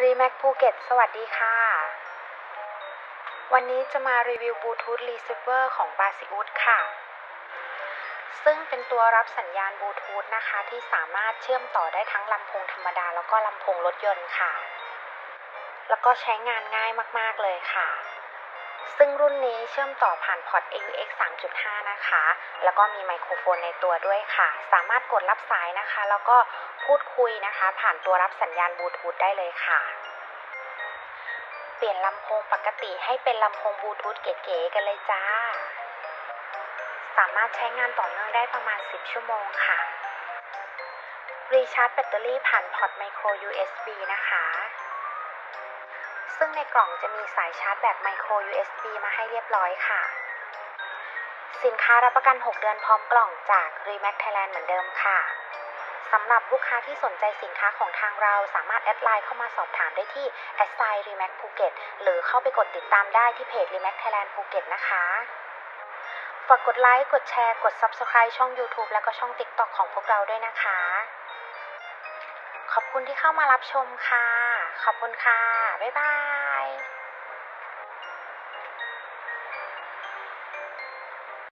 รีแม็กภูเก็ตสวัสดีค่ะ วันนี้จะมารีวิวบลูทูธรีเซิร์เวอร์ของบาซิอุสค่ะ ซึ่งเป็นตัวรับสัญญาณบลูทูธนะคะ ที่สามารถเชื่อมต่อได้ทั้งลำโพงธรรมดา แล้วก็ลำโพงรถยนต์ค่ะ แล้วก็ใช้งานง่ายมาก ๆ เลยค่ะ ซึ่งรุ่นนี้เชื่อมต่อผ่านพอร์ต AUX 3.5 นะคะ แล้วก็มีไมโครโฟนในตัวด้วยค่ะ สามารถกดรับสายนะคะ แล้วก็พูดคุยนะคะ ผ่านตัวรับสัญญาณบลูทูธได้เลยค่ะ เปลี่ยนลำโพงปกติให้เป็นลำโพงบลูทูธเก๋ๆกันเลยจ้า สามารถใช้งานต่อเนื่องได้ประมาณ 10 ชั่วโมงค่ะ รีชาร์จแบตเตอรี่ผ่านพอร์ตไมโคร USB นะคะ ซึ่งในกล่องจะมีสายชาร์จแบบไมโคร USB มาให้เรียบร้อยค่ะ สินค้ารับประกัน 6 เดือนพร้อมกล่องจาก Remax Thailand เหมือนเดิมค่ะสำหรับลูกค้าที่สนใจสินค้าของทางเราสามารถแอดไลน์เข้ามาสอบถามได้ที่ a s s i Remax Phuket หรือเข้าไปกดติดตามได้ที่เพจ Remax Thailand Phuket นะคะฝากกดไลค์ กดแชร์ กด Subscribe ช่อง YouTube และก็ช่อง TikTok ของพวกเราด้วยนะคะ ขอบคุณที่เข้ามารับชมค่ะ ขอบคุณค่ะ บ๊ายบาย